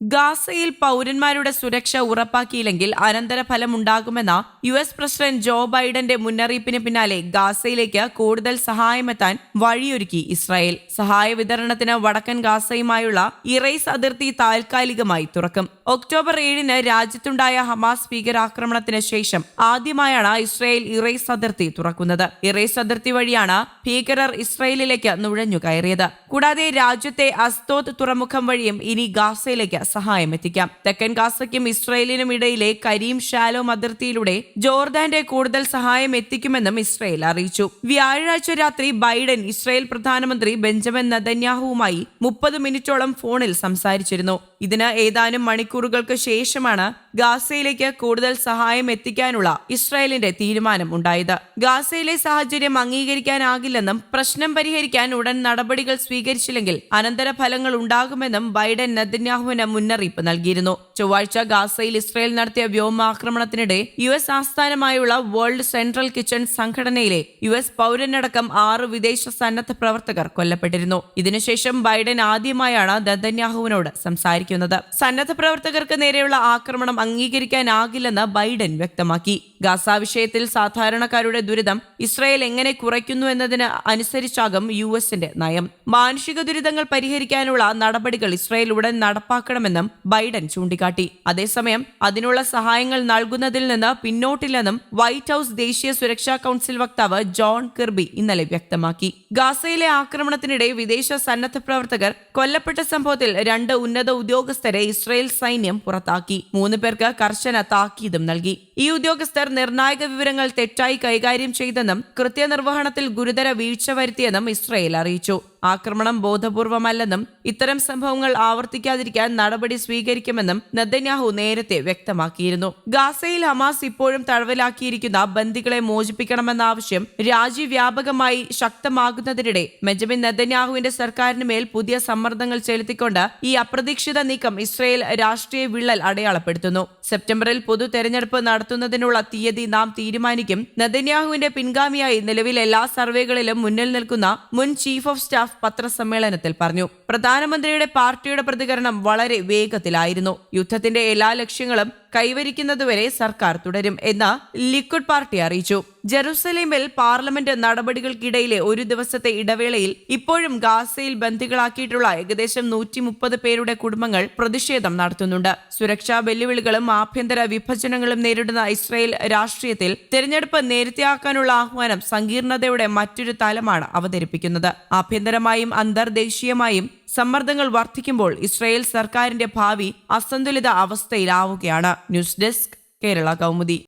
ഗാസയിൽ പൗരന്മാരുടെ സുരക്ഷ ഉറപ്പാക്കിയില്ലെങ്കിൽ അനന്തര ഫലമുണ്ടാകുമെന്ന യു എസ് പ്രസിഡന്റ് ജോ ബൈഡന്റെ മുന്നറിയിപ്പിന് പിന്നാലെ ഗാസയിലേക്ക് കൂടുതൽ സഹായമെത്താൻ വഴിയൊരുക്കി ഇസ്രായേൽ. സഹായ വിതരണത്തിന് വടക്കൻ ഗാസയുമായുള്ള ഇറൈസ് അതിർത്തി താൽക്കാലികമായി തുറക്കും. ഒക്ടോബർ ഏഴിന് രാജ്യത്തുണ്ടായ ഹമാസ് ഭീകരാക്രമണത്തിന് ശേഷം ആദ്യമായാണ് ഇസ്രായേൽ ഇറൈസ് അതിർത്തി തുറക്കുന്നത്. ഇറൈസ് അതിർത്തി വഴിയാണ് ഭീകരർ ഇസ്രായേലിലേക്ക് നുഴഞ്ഞു കയറിയത് കൂടാതെ രാജ്യത്തെ അസ്തോത് തുറമുഖം വഴിയും ഇനി ഗാസയിലേക്ക് സഹായം എത്തിക്കാം തെക്കൻ ഗാസയ്ക്കും ഇസ്രയേലിനും ഇടയിലെ കരീം ഷാലോം അതിർത്തിയിലൂടെ ജോർദാന്റെ കൂടുതൽ സഹായം എത്തിക്കുമെന്നും ഇസ്രയേൽ അറിയിച്ചു. വ്യാഴാഴ്ച രാത്രി ബൈഡൻ ഇസ്രയേൽ പ്രധാനമന്ത്രി ബെഞ്ചമിൻ നദന്യാഹുവുമായി മുപ്പത് മിനിറ്റോളം ഫോണിൽ സംസാരിച്ചിരുന്നു. ഇതിന് ഏതാനും മണിക്കൂറുകൾക്ക് ശേഷമാണ് ഗാസയിലേക്ക് കൂടുതൽ സഹായം എത്തിക്കാനുള്ള ഇസ്രായേലിന്റെ തീരുമാനം ഉണ്ടായത്. ഗാസയിലെ സാഹചര്യം അംഗീകരിക്കാനാകില്ലെന്നും പ്രശ്നം പരിഹരിക്കാൻ ഉടൻ നടപടികൾ സ്വീകരിച്ചില്ലെങ്കിൽ അനന്തരഫലങ്ങൾ ഉണ്ടാകുമെന്നും ബൈഡൻ നദന്യാഹുവിന് മുന്നറിയിപ്പ് നൽകിയിരുന്നു. ചൊവ്വാഴ്ച ഗാസയിൽ ഇസ്രായേൽ നടത്തിയ വ്യോമാക്രമണത്തിനിടെ യു എസ് ആസ്ഥാനമായുള്ള വേൾഡ് സെൻട്രൽ കിച്ചൺ സംഘടനയിലെ യു എസ് പൗരനടക്കം ആറ് വിദേശ സന്നദ്ധ പ്രവർത്തകർ കൊല്ലപ്പെട്ടിരുന്നു. ഇതിനുശേഷം ബൈഡൻ ആദ്യമായാണ് നദന്യാഹുവിനോട് സംസാരിക്കുന്നത്. സന്നദ്ധ പ്രവർത്തകർക്ക് നേരെയുള്ള ആക്രമണം അംഗീകരിക്കാനാകില്ലെന്ന് ബൈഡൻ വ്യക്തമാക്കി. ഗാസ വിഷയത്തിൽ സാധാരണക്കാരുടെ ദുരിതം ഇസ്രായേൽ എങ്ങനെ കുറയ്ക്കുന്നു എന്നതിന് അനുസരിച്ചാകും യു എസിന്റെ നയം. മാനുഷിക ദുരിതങ്ങൾ പരിഹരിക്കാനുള്ള നടപടികൾ ഇസ്രായേൽ ഉടൻ നടപ്പാക്കണമെന്നും ബൈഡൻ ചൂണ്ടിക്കാട്ടി. അതേസമയം അതിനുള്ള സഹായങ്ങൾ നൽകുന്നതിൽ നിന്ന് പിന്നോട്ടില്ലെന്നും വൈറ്റ് ഹൌസ് ദേശീയ സുരക്ഷാ കൌൺസിൽ വക്താവ് ജോൺ കിർബി ഇന്നലെ വ്യക്തമാക്കി. ഗാസയിലെ ആക്രമണത്തിനിടെ വിദേശ സന്നദ്ധ പ്രവർത്തകർ കൊല്ലപ്പെട്ട സംഭവത്തിൽ രണ്ട് ഉന്നത ഉദ്യോഗസ്ഥരെ ഇസ്രായേൽ സൈന്യം പുറത്താക്കി. മൂന്ന് പേർക്ക് കർശന താക്കീതും നൽകി. ഈ ഉദ്യോഗസ്ഥർ നിർണായക വിവരങ്ങൾ തെറ്റായി കൈകാര്യം ചെയ്തെന്നും കൃത്യനിർവഹണത്തിൽ ഗുരുതര വീഴ്ച വരുത്തിയെന്നും ഇസ്രയേൽ അറിയിച്ചു. ആക്രമണം ബോധപൂർവമല്ലെന്നും ഇത്തരം സംഭവങ്ങൾ ആവർത്തിക്കാതിരിക്കാൻ നടപടി സ്വീകരിക്കുമെന്നും നദന്യാഹു നേരത്തെ വ്യക്തമാക്കിയിരുന്നു. ഗാസയിൽ ഹമാസ് ഇപ്പോഴും തടവിലാക്കിയിരിക്കുന്ന ബന്ദികളെ മോചിപ്പിക്കണമെന്ന ആവശ്യം രാജ്യവ്യാപകമായി ശക്തമാകുന്നതിനിടെ ബെഞ്ചമിൻ നദന്യാഹുവിന്റെ സർക്കാരിന് മേൽ പുതിയ സമ്മർദ്ദങ്ങൾ ചെലുത്തിക്കൊണ്ട് ഈ അപ്രതീക്ഷിത നീക്കം ഇസ്രയേൽ രാഷ്ട്രീയ വിള്ളൽ അടയാളപ്പെടുത്തുന്നു. സെപ്റ്റംബറിൽ പൊതു തെരഞ്ഞെടുപ്പ് നടത്തുന്നതിനുള്ള തീയതി നാം തീരുമാനിക്കും. നദന്യാഹുവിന്റെ പിൻഗാമിയായി നിലവിൽ എല്ലാ സർവേകളിലും മുന്നിൽ നിൽക്കുന്ന മുൻ ചീഫ് ഓഫ് സ്റ്റാഫ് പത്രസമ്മേളനത്തിൽ പറഞ്ഞു പ്രധാനമന്ത്രിയുടെ പാർട്ടിയുടെ പ്രതികരണം വളരെ വേഗത്തിലായിരുന്നു. യുദ്ധത്തിന്റെ എല്ലാ ലക്ഷ്യങ്ങളും കൈവരിക്കുന്നതുവരെ സർക്കാർ തുടരും എന്ന് ലിക്വിഡ് പാർട്ടി അറിയിച്ചു. ജെറുസലേമിൽ പാർലമെന്റ് നടപടികൾക്കിടയിലെ ഒരു ദിവസത്തെ ഇടവേളയിൽ ഇപ്പോഴും ഗാസയിൽ ബന്ധികളാക്കിയിട്ടുള്ള ഏകദേശം നൂറ്റി മുപ്പത് പേരുടെ കുടുംബങ്ങൾ പ്രതിഷേധം നടത്തുന്നുണ്ട്. സുരക്ഷാ വെല്ലുവിളികളും ആഭ്യന്തര വിഭജനങ്ങളും നേരിടുന്ന ഇസ്രായേൽ രാഷ്ട്രീയത്തിൽ തെരഞ്ഞെടുപ്പ് നേരത്തെയാക്കാനുള്ള ആഹ്വാനം സങ്കീർണതയുടെ മറ്റൊരു തലമാണ് അവതരിപ്പിക്കുന്നത്. ആഭ്യന്തരമായും അന്തർദേശീയമായും സമ്മർദ്ദങ്ങൾ വർദ്ധിക്കുമ്പോൾ ഇസ്രായേൽ സർക്കാരിന്റെ ഭാവി അസന്തുലിത അവസ്ഥയിലാവുകയാണ്. News desk Kerala Kaumudi.